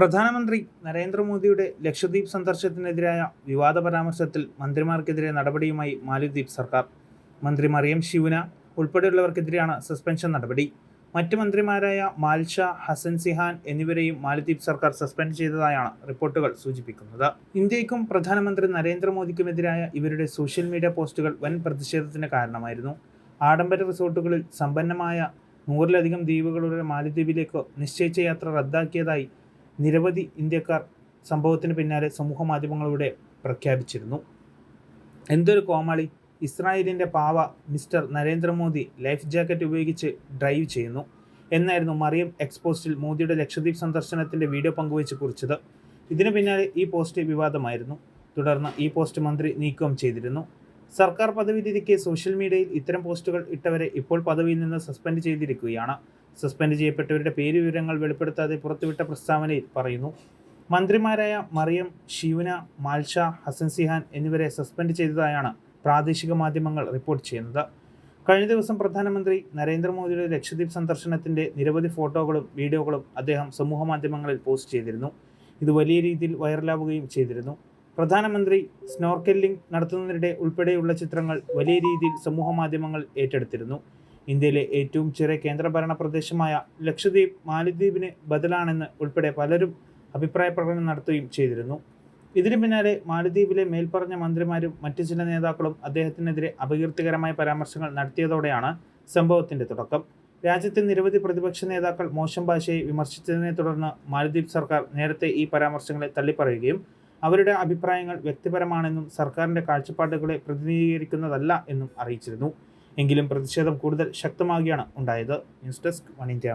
പ്രധാനമന്ത്രി നരേന്ദ്രമോദിയുടെ ലക്ഷദ്വീപ് സന്ദർശനത്തിനെതിരായ വിവാദ പരാമർശത്തിൽ മന്ത്രിമാർക്കെതിരെ നടപടിയുമായി മാലിദ്വീപ് സർക്കാർ. മന്ത്രി മറിയം ശിവന ഉൾപ്പെടെയുള്ളവർക്കെതിരെയാണ് സസ്പെൻഷൻ നടപടി. മറ്റ് മന്ത്രിമാരായ മാൽഷ ഹസൻ സിഹാൻ എന്നിവരെയും മാലിദ്വീപ് സർക്കാർ സസ്പെൻഡ് ചെയ്തതായാണ് റിപ്പോർട്ടുകൾ സൂചിപ്പിക്കുന്നത്. ഇന്ത്യയ്ക്കും പ്രധാനമന്ത്രി നരേന്ദ്രമോദിക്കുമെതിരായ ഇവരുടെ സോഷ്യൽ മീഡിയ പോസ്റ്റുകൾ വൻ പ്രതിഷേധത്തിന് കാരണമായിരുന്നു. ആഡംബര റിസോർട്ടുകളിൽ സമ്പന്നമായ നൂറിലധികം ദ്വീപുകളുടെ മാലിദ്വീപിലേക്ക് നിശ്ചയിച്ച യാത്ര റദ്ദാക്കിയതായി നിരവധി ഇന്ത്യക്കാർ സംഭവത്തിന് പിന്നാലെ സമൂഹ മാധ്യമങ്ങളിലൂടെ പ്രഖ്യാപിച്ചിരുന്നു. എന്തൊരു കോമാളി. ഇസ്രായേലിന്റെ പാവ മിസ്റ്റർ നരേന്ദ്രമോദി ലൈഫ് ജാക്കറ്റ് ഉപയോഗിച്ച് ഡ്രൈവ് ചെയ്യുന്നു. എന്നായിരുന്നു മറിയം എക്സ്പോസ്റ്റിൽ മോദിയുടെ ലക്ഷദ്വീപ് സന്ദർശനത്തിന്റെ വീഡിയോ പങ്കുവച്ച് കുറിച്ചത്. ഇതിന് പിന്നാലെ ഈ പോസ്റ്റ് വിവാദമായിരുന്നു. തുടർന്ന് ഈ പോസ്റ്റ് മന്ത്രി നീക്കം ചെയ്തിരുന്നു. സർക്കാർ പദവിയിലിരിക്കെ സോഷ്യൽ മീഡിയയിൽ ഇത്തരം പോസ്റ്റുകൾ ഇട്ടവരെ ഇപ്പോൾ പദവിയിൽ നിന്ന് സസ്പെൻഡ് ചെയ്തിരിക്കുകയാണ്. സസ്പെൻഡ് ചെയ്യപ്പെട്ടവരുടെ പേര് വിവരങ്ങൾ വെളിപ്പെടുത്താതെ പുറത്തുവിട്ട പ്രസ്താവനയിൽ പറയുന്നു. മന്ത്രിമാരായ മറിയം ഷിവന മാൽഷ ഹസൻ സിഹാൻ എന്നിവരെ സസ്പെൻഡ് ചെയ്തതായാണ് പ്രാദേശിക മാധ്യമങ്ങൾ റിപ്പോർട്ട് ചെയ്യുന്നത്. കഴിഞ്ഞ ദിവസം പ്രധാനമന്ത്രി നരേന്ദ്രമോദിയുടെ ലക്ഷദ്വീപ് സന്ദർശനത്തിന്റെ നിരവധി ഫോട്ടോകളും വീഡിയോകളും അദ്ദേഹം സമൂഹ മാധ്യമങ്ങളിൽ പോസ്റ്റ് ചെയ്തിരുന്നു. ഇത് വലിയ രീതിയിൽ വൈറലാവുകയും ചെയ്തിരുന്നു. പ്രധാനമന്ത്രി സ്നോർക്കെല്ലിംഗ് നടത്തുന്നതിനിടെ ഉൾപ്പെടെയുള്ള ചിത്രങ്ങൾ വലിയ രീതിയിൽ സമൂഹ മാധ്യമങ്ങൾ ഏറ്റെടുത്തിരുന്നു. ഇന്ത്യയിലെ ഏറ്റവും ചെറിയ കേന്ദ്രഭരണ പ്രദേശമായ ലക്ഷദ്വീപ് മാലിദ്വീപിന് ബദലാണെന്ന് ഉൾപ്പെടെ പലരും അഭിപ്രായ പ്രകടനം നടത്തുകയും ചെയ്തിരുന്നു. ഇതിനു പിന്നാലെ മാലിദ്വീപിലെ മേൽപ്പറഞ്ഞ മന്ത്രിമാരും മറ്റു ചില നേതാക്കളും അദ്ദേഹത്തിനെതിരെ അപകീർത്തികരമായ പരാമർശങ്ങൾ നടത്തിയതോടെയാണ് സംഭവത്തിന്റെ തുടക്കം. രാജ്യത്തെ നിരവധി പ്രതിപക്ഷ നേതാക്കൾ മോശം ഭാഷയെ വിമർശിച്ചതിനെ തുടർന്ന് മാലദ്വീപ് സർക്കാർ നേരത്തെ ഈ പരാമർശങ്ങളെ തള്ളിപ്പറയുകയും അവരുടെ അഭിപ്രായങ്ങൾ വ്യക്തിപരമാണെന്നും സർക്കാരിന്റെ കാഴ്ചപ്പാടുകളെ പ്രതിനിധീകരിക്കുന്നതല്ല എന്നും അറിയിച്ചിരുന്നു. എങ്കിലും പ്രതിഷേധം കൂടുതൽ ശക്തമാകുകയാണ് ഉണ്ടായത്. News desk one India.